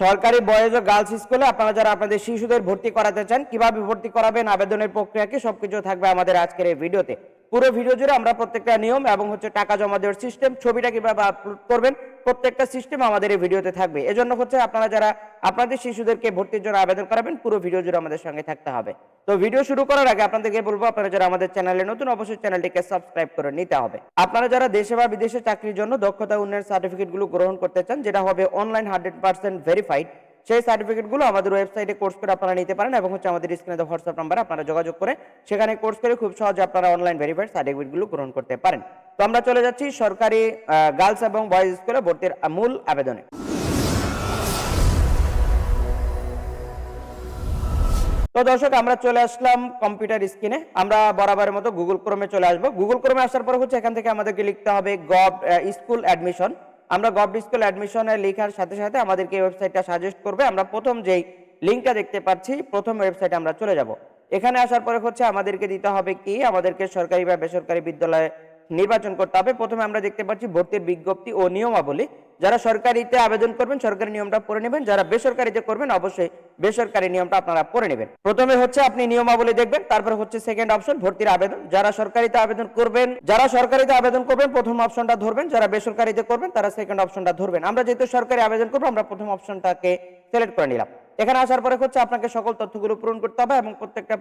সরকারি বয়েজ ও গার্লস স্কুলে আপনারা যারা আপনাদের শিশুদের ভর্তি করাতে চান, কীভাবে ভর্তি করাবেন, আবেদনের প্রক্রিয়া কি সবকিছু থাকবে আমাদের আজকের এই ভিডিওতে। পুরো ভিডিও জুড়ে আমরা প্রত্যেকটা নিয়ম এবং হচ্ছে টাকা জমা দেওয়ার সিস্টেম ছবিটা কীভাবে আপলোড করবেন, প্রত্যেকটা সিস্টেম আমাদের এই ভিডিওতে থাকবে। এজন্য হচ্ছে আপনারা যারা আপনাদের শিশুদেরকে ভর্তির জন্য আবেদন করাবেন, পুরো ভিডিও জুড়ে আমাদের সঙ্গে থাকতে হবে। তো ভিডিও শুরু করার আগে আপনাদেরকে বলব, আপনারা যারা আমাদের চ্যানেলে নতুন, অবশ্যই চ্যানেলটিকে সাবস্ক্রাইব করে নিতে হবে। আপনারা যারা দেশে বা বিদেশে চাকরির জন্য দক্ষতা উন্নয়ন সার্টিফিকেটগুলো গ্রহণ করতে চান, যেটা হবে অনলাইন হান্ড্রেড পার্সেন্ট ভেরিফাইড সেই সার্টিফিকেটগুলো আমাদের ওয়েবসাইটে কোর্স করে আপনারা নিতে পারেন এবং হচ্ছে আমাদের স্ক্রিনে হোয়াটসঅ্যাপ নাম্বার আপনারা যোগাযোগ করে সেখানে কোর্স করে খুব সহজে আপনারা অনলাইন ভেরিফাইড সার্টিফিকেটগুলো গ্রহণ করতে পারেন। তো আমরা চলে যাচ্ছি সরকারি গার্লস এবং বয়েজ স্কুলে ভর্তির মূল আবেদনে। তো দর্শক, আমরা চলে আসলাম কম্পিউটার স্ক্রিনে আমরা বরাবরের মতো গুগল ক্রোমে চলে আসব। গুগল ক্রোমে আসার পর হচ্ছে এখান থেকে আমাদেরকে লিখতে হবে গভ স্কুল অ্যাডমিশন আমরা গভ স্কুল অ্যাডমিশনে লেখার সাথে সাথে আমাদেরকে এই ওয়েবসাইটটা সাজেস্ট করবে। আমরা প্রথম যেই লিঙ্কটা দেখতে পাচ্ছি, প্রথম ওয়েবসাইটে আমরা চলে যাব। এখানে আসার পরে হচ্ছে আমাদেরকে দিতে হবে কি? আমাদেরকে সরকারি বা বেসরকারি বিদ্যালয়ে নির্বাচন করতে হবে। প্রথমে আমরা দেখতে পাচ্ছি ভর্তির বিজ্ঞপ্তি ও নিয়মাবলী। যারা সরকারিতে আবেদন করবেন, সরকারি নিয়মটা পড়ে নেবেন। যারা বেসরকারিতে করবেন, অবশ্যই বেসরকারি নিয়মটা আপনারা পড়ে নেবেন। প্রথমে হচ্ছে আপনি নিয়মাবলী দেখবেন, তারপর হচ্ছে সেকেন্ড অপশন ভর্তির আবেদন। যারা সরকারিতে আবেদন করবেন, যারা সরকারিতে আবেদন করবেন, প্রথম অপশনটা ধরবেন। যারা বেসরকারিতে করবেন, তারা সেকেন্ড অপশনটা ধরবেন। আমরা যেহেতু সরকারি আবেদন করব, আমরা প্রথম অপশনটাকে সিলেক্ট করে নিলাম। এখানে আসার পরে হচ্ছে আপনাকে সকল তথ্যগুলো পূরণ করতে হবে এবং প্রত্যেকটা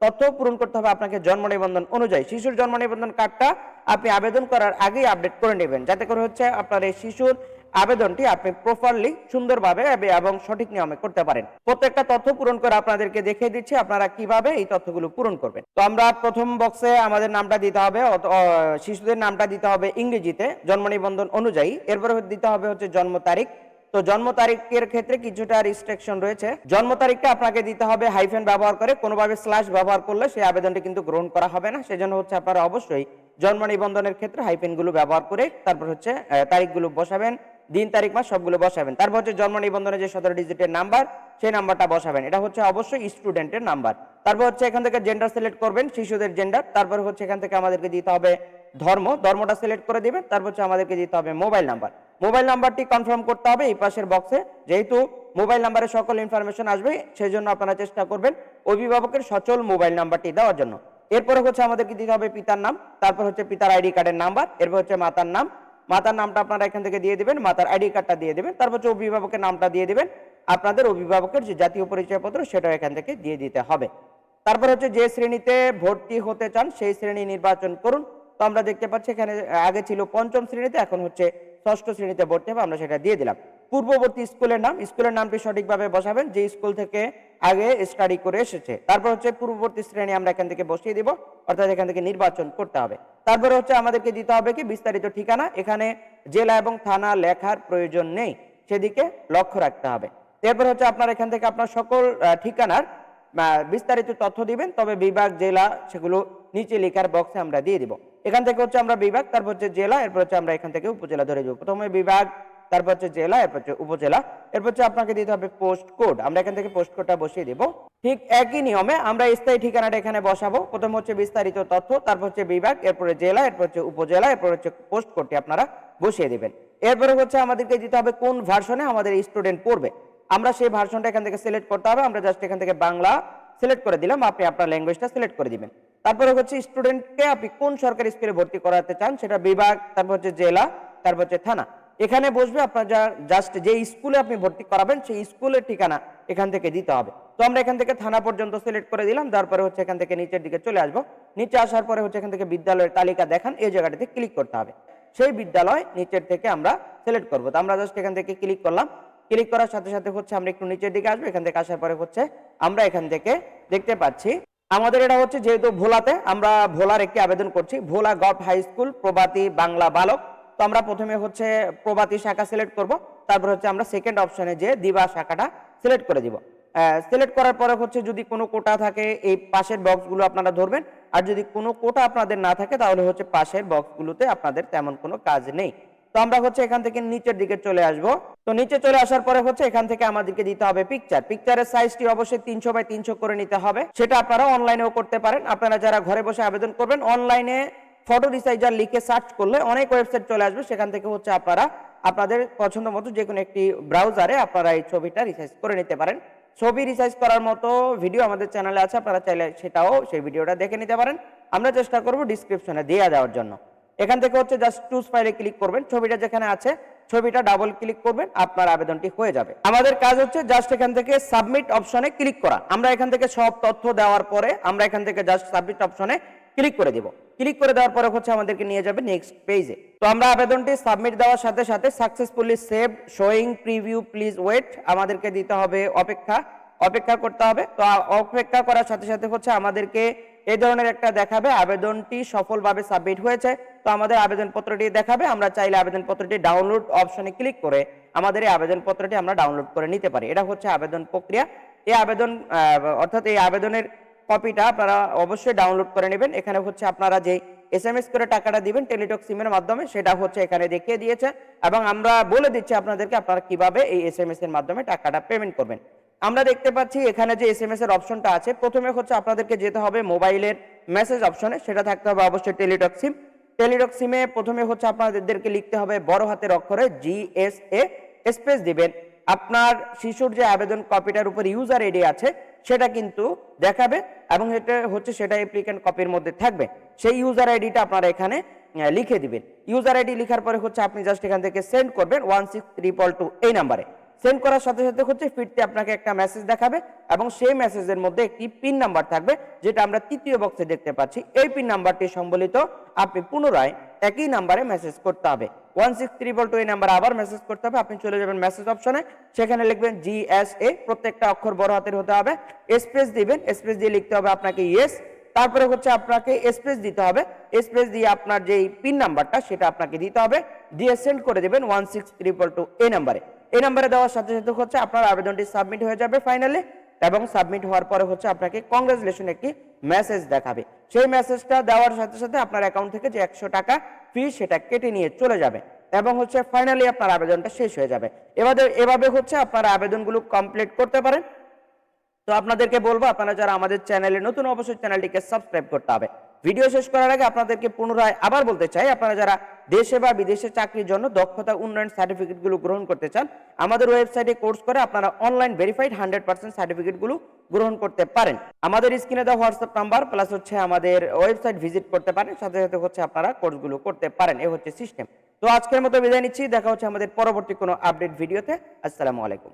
তথ্য পূরণ করতে হবে আপনাকে জন্ম নিবন্ধন অনুযায়ী। শিশুর জন্ম নিবন্ধন কার্ডটা আপনি আবেদন করার আগেই আপডেট করে নেবেন। যাতে করে হচ্ছে আপনার এই শিশুর আবেদনটি আপনি প্রপারলি সুন্দরভাবে এব- সঠিক নিয়মে করতে পারেন। প্রত্যেকটা তথ্য পূরণ করে আপনাদেরকে দেখিয়ে দিচ্ছি আপনারা কীভাবে এই তথ্যগুলো পূরণ করবেন। তো আমরা প্রথম বক্সে আমাদের নামটা দিতে হবে শিশুদের নামটা দিতে হবে ইংরেজিতে, জন্ম নিবন্ধন অনুযায়ী। এরপরে দিতে হবে হচ্ছে জন্ম তারিখ তো জন্ম তারিখের ক্ষেত্রে কিছুটা রিস্ট্রিকশন রয়েছে। জন্ম তারিখটা আপনাকে দিতে হবে হাইফেন ব্যবহার করে, কোনোভাবে স্ল্যাশ ব্যবহার করলে সেই আবেদনটি কিন্তু গ্রহণ করা হবে না। সেজন্য হচ্ছে আপনারা অবশ্যই জন্ম নিবন্ধনের ক্ষেত্রে হাইফেনগুলো ব্যবহার করে, তারপর হচ্ছে তারিখগুলো বসাবেন, দিন, তারিখ, মাস সবগুলো বসাবেন। তারপর হচ্ছে জন্ম নিবন্ধনের যে সতেরো ডিজিটের নাম্বার সেই নাম্বারটা বসাবেন। এটা হচ্ছে অবশ্যই স্টুডেন্টের নাম্বার তারপর হচ্ছে এখান থেকে জেন্ডার সিলেক্ট করবেন, শিশুদের জেন্ডার তারপর হচ্ছে এখান থেকে আমাদেরকে দিতে হবে ধর্ম, ধর্মটা সিলেক্ট করে দিবেন, তারপর হচ্ছে আমাদেরকে দিতে হবে মোবাইল নাম্বার মোবাইল নাম্বারটি কনফার্ম করতে হবে, এই পাশের বক্সে। যেহেতু মোবাইল নাম্বারে সকল ইনফরমেশন আসবে সেই জন্য আপনারা চেষ্টা করবেন অভিভাবকের সচল মোবাইল নাম্বারটি দেওয়ার জন্য। এরপরে হচ্ছে আমাদেরকে দিতে হবে পিতার নাম, তারপর হচ্ছে পিতার আইডি কার্ডের নাম্বার, এরপর হচ্ছে মাতার নাম। মাতার নামটা আপনারা এখান থেকে দিয়ে দেবেন, মাতার আইডি কার্ডটা দিয়ে দেবেন, তারপর হচ্ছে অভিভাবকের নামটা দিয়ে দেবেন। আপনাদের অভিভাবকের যে জাতীয় পরিচয়পত্র, সেটাও এখান থেকে দিয়ে দিতে হবে। তারপর হচ্ছে যে শ্রেণীতে ভর্তি হতে চান, সেই শ্রেণি নির্বাচন করুন। তো আমরা দেখতে পাচ্ছি এখানে আগে ছিল পঞ্চম শ্রেণীতে, এখন হচ্ছে ষষ্ঠ শ্রেণীতে ভর্তি হবে, আমরা সেটা দিয়ে দিলাম। পূর্ববর্তী স্কুলের নাম, স্কুলের নামটি সঠিকভাবে বসাবেন, যে স্কুল থেকে আগে স্টাডি করে এসেছে। তারপর হচ্ছে পূর্ববর্তী শ্রেণি আমরা এখান থেকে বসিয়ে দিব, অর্থাৎ এখান থেকে নির্বাচন করতে হবে। তারপরে হচ্ছে আমাদেরকে দিতে হবে কি, বিস্তারিত ঠিকানা, এখানে জেলা এবং থানা লেখার প্রয়োজন নেই, সেদিকে লক্ষ্য রাখতে হবে। এরপর হচ্ছে আপনার এখান থেকে আপনার সকল ঠিকানার বিস্তারিত তথ্য দিবেন, তবে বিভাগ, জেলা, সেগুলো নিচে লেখার বক্সে আমরা দিয়ে দিব। এখান থেকে হচ্ছে আমরা বিভাগ, তারপর হচ্ছে জেলা, এরপর হচ্ছে আমরা এখান থেকে উপজেলা ধরে যাব। প্রথমে বিভাগ, তারপর হচ্ছে জেলা, এরপর হচ্ছে উপজেলা, এরপর হচ্ছে আপনাকে দিতে হবে পোস্ট কোড আমরা এখান থেকে পোস্ট কোডটা বসিয়ে দিব। ঠিক একই নিয়মে আমরা স্থায়ী ঠিকানাটা এখানে বসাবো। প্রথম হচ্ছে বিস্তারিত তথ্য, তারপর হচ্ছে বিভাগ, এরপরে জেলা, এরপর হচ্ছে উপজেলা, এরপর হচ্ছে পোস্ট কোডটি আপনারা বসিয়ে দেবেন। এরপরে হচ্ছে আমাদেরকে দিতে হবে কোন ভার্সনে আমাদের স্টুডেন্ট পড়বে। আমরা সেই ভার্সনটা এখান থেকে সিলেক্ট করতে হবে। আমরা জাস্ট এখান থেকে বাংলা সিলেক্ট করে দিলাম, আপনি আপনার ল্যাঙ্গুয়েজটা সিলেক্ট করে দিবেন। তারপরে হচ্ছে স্টুডেন্টকে আপনি কোন সরকারি স্কুলে ভর্তি করাতে চান সেটা বিভাগ, তারপর হচ্ছে জেলা, তারপর হচ্ছে থানা। এখানে বসবে আপনার যা জাস্ট যে স্কুলে আপনি ভর্তি করাবেন সেই স্কুলের ঠিকানা এখান থেকে দিতে হবে। তো আমরা এখান থেকে থানা পর্যন্ত সিলেক্ট করে দিলাম, তারপরে হচ্ছে এখান থেকে নিচের দিকে চলে আসব। নিচে আসার পরে হচ্ছে এখান থেকে বিদ্যালয়ের তালিকা দেখান, এই জায়গাটাতে ক্লিক করতে হবে। সেই বিদ্যালয় নিচের থেকে আমরা সিলেক্ট করব। তো আমরা জাস্ট এখান থেকে ক্লিক করলাম। ক্লিক করার সাথে সাথে হচ্ছে আমরা একটু নিচের দিকে আসব, এখান থেকে আসার পরে হচ্ছে আমরা এখান থেকে দেখতে পাচ্ছি। আমাদের এটা হচ্ছে যেহেতু ভোলাতে, আমরা ভোলার একটি আবেদন করছি। ভোলা গভ হাই স্কুল, প্রভাতী বাংলা বালক। তো আমরা প্রথমে হচ্ছে প্রভাতী শাখা সিলেক্ট করব। তারপর হচ্ছে আমরা সেকেন্ড অপশনে যে দিবা শাখাটা সিলেক্ট করে দিব। সিলেক্ট করার পরে হচ্ছে যদি কোনো কোটা থাকে, এই পাশের বক্সগুলো আপনারা ধরবেন। আর যদি কোনো কোটা আপনাদের না থাকে, তাহলে হচ্ছে পাশের বক্সগুলোতে আপনাদের তেমন কোনো কাজ নেই। তো আমরা হচ্ছে এখান থেকে নিচের দিকে চলে আসব। তো নিচে চলে আসার পরে হচ্ছে এখান থেকে আমাদেরকে দিতে হবে পিকচার পিকচারের সাইজটি অবশ্যই তিনশো বাই তিনশো করে নিতে হবে। সেটা আপনারা অনলাইনেও করতে পারেন। আপনারা যারা ঘরে বসে আবেদন করবেন অনলাইনে ফটো রিসাইজার লিখে সার্চ করলে অনেক ওয়েবসাইট চলে আসবে। সেখান থেকে হচ্ছে আপনারা আপনাদের পছন্দ মতো যে কোনো একটি ব্রাউজারে আপনারা এই ছবিটা রিসাইজ করে নিতে পারেন। ছবি রিসাইজ করার মতো ভিডিও আমাদের চ্যানেলে আছে। আপনারা চাইলে সেটাও সেই ভিডিওটা দেখে নিতে পারেন। আমরা চেষ্টা করব ডিসক্রিপশনে দিয়ে দেওয়ার জন্য। এখান থেকে হচ্ছে জাস্ট চুজ ফাইলে ক্লিক করবেন। ছবিটা যেখানে আছে ছবিটা ডাবল ক্লিক করবেন, আপনার আবেদনটি হয়ে যাবে। আমাদের কাজ হচ্ছে জাস্ট এখান থেকে সাবমিট অপশনে ক্লিক করা। আমরা এখান থেকে সব তথ্য দেওয়ার পরে আমরা এখান থেকে জাস্ট সাবমিট অপশনে ক্লিক করে দিব। ক্লিক করে দেওয়ার পরে হচ্ছে আমাদেরকে নিয়ে যাবে নেক্সট পেজে তো আমরা আবেদনটি সাবমিট দেওয়ার সাথে সাথে successfully save showing preview please wait আমাদেরকে দিতে হবে অপেক্ষা। অপেক্ষা করতে হবে। তো অপেক্ষা করার সাথে সাথে হচ্ছে আমাদেরকে এই ধরনের একটা দেখাবে। আবেদনটি সফলভাবে সাবমিট হয়েছে। তো আমাদের আবেদনপত্রটি দেখাবে। আমরা চাইলে আবেদনপত্রটি ডাউনলোড অপশনে ক্লিক করে আমাদের এই আবেদনপত্রটি আমরা ডাউনলোড করে নিতে পারি। এটা হচ্ছে আবেদন প্রক্রিয়া। এই আবেদন অর্থাৎ এই আবেদনের কপিটা আপনারা অবশ্যই ডাউনলোড করে নেবেন। এখানে হচ্ছে আপনারা যে এস এম এস করে টাকাটা দিবেন টেলিটক সিমের মাধ্যমে, সেটা হচ্ছে এখানে দেখিয়ে দিয়েছে। এবং আমরা বলে দিচ্ছি আপনাদেরকে আপনারা কীভাবে এই এস এম এস এর মাধ্যমে টাকাটা পেমেন্ট করবেন। আমরা দেখতে পাচ্ছি এখানে যে এস এম এস এর অপশনটা আছে, প্রথমে হচ্ছে আপনাদেরকে যেতে হবে মোবাইলের মেসেজ অপশনে সেটা থাকতে হবে অবশ্যই টেলিটক সিম টেলিটক সিমে প্রথমে হচ্ছে আপনাদেরকে লিখতে হবে বড় হাতের অক্ষরে জি এস এ স্পেস দিবেন। আপনার শিশুর যে আবেদন কপিটার উপর ইউজার আইডি আছে, সেটা কিন্তু দেখাবে এবং এটা হচ্ছে সেটা অ্যাপ্লিকেন্ট কপির মধ্যে থাকবে। সেই ইউজার আইডিটা আপনারা এখানে লিখে দিবেন। ইউজার আইডি লেখার পরে হচ্ছে আপনি জাস্ট এখান থেকে সেন্ড করবেন ওয়ান সিক্স ট্রিপল টু এই নাম্বারে সেন্ড করার সাথে সাথে হচ্ছে ফিরতে আপনাকে একটা মেসেজ দেখাবে এবং সেই মেসেজের মধ্যে একটি পিন নাম্বার থাকবে, যেটা আমরা তৃতীয় বক্সে দেখতে পাচ্ছি। এই পিন নাম্বারটি সম্বলিত আপনি পুনরায় একই নাম্বারে মেসেজ করতে হবে। ওয়ান সিক্স ত্রিপল টু এই নাম্বার আবার মেসেজ করতে হবে। আপনি চলে যাবেন মেসেজ অপশনে সেখানে লিখবেন জি এস এ প্রত্যেকটা অক্ষর বড় হাতের হতে হবে। স্পেস দিবেন স্পেস দিয়ে লিখতে হবে আপনাকে ইয়েস তারপরে হচ্ছে আপনাকে স্পেস দিতে হবে। স্পেস দিয়ে আপনার যেই পিন নাম্বারটা সেটা আপনাকে দিতে হবে। দিয়ে সেন্ড করে দেবেন ওয়ান সিক্স ত্রিপল টু এই নাম্বারে এই নাম্বারে দেওয়ার সাথে সাথে হচ্ছে আপনার আবেদনটি সাবমিট হয়ে যাবে ফাইনালি এবং সাবমিট হওয়ার পরে হচ্ছে আপনাকে কংগ্রেচুলেশন একটি মেসেজ দেখাবে। সেই মেসেজটা দেওয়ার সাথে সাথে আপনার অ্যাকাউন্ট থেকে যে একশো টাকা ফি সেটা কেটে নিয়ে চলে যাবে এবং হচ্ছে ফাইনালি আপনার আবেদনটা শেষ হয়ে যাবে। এভাবে এভাবে হচ্ছে আপনারা আবেদনগুলো কমপ্লিট করতে পারেন। তো আপনাদেরকে বলব, আপনারা যারা আমাদের চ্যানেলে নতুন, অবশ্যই চ্যানেলটিকে সাবস্ক্রাইব করতে হবে। ভিডিও শেষ করার আগে আপনাদেরকে পুনরায় আবার বলতে চাই, আপনারা যারা দেশে বা বিদেশে চাকরির জন্য দক্ষতা উন্নয়ন সার্টিফিকেটগুলো গ্রহণ করতে চান, আমাদের ওয়েবসাইটে কোর্স করে আপনারা অনলাইন ভেরিফাইড হান্ড্রেড পার্সেন্ট সার্টিফিকেটগুলো গ্রহণ করতে পারেন। আমাদের স্ক্রিনে দেওয়া হোয়াটসঅ্যাপ নাম্বার, প্লাস হচ্ছে আমাদের ওয়েবসাইট ভিজিট করতে পারেন, সাথে সাথে হচ্ছে আপনারা কোর্সগুলো করতে পারেন, এ হচ্ছে সিস্টেম। তো আজকের মতো বিদায় নিচ্ছি, দেখা হচ্ছে আমাদের পরবর্তী কোনো আপডেট ভিডিওতে, আসসালামু আলাইকুম।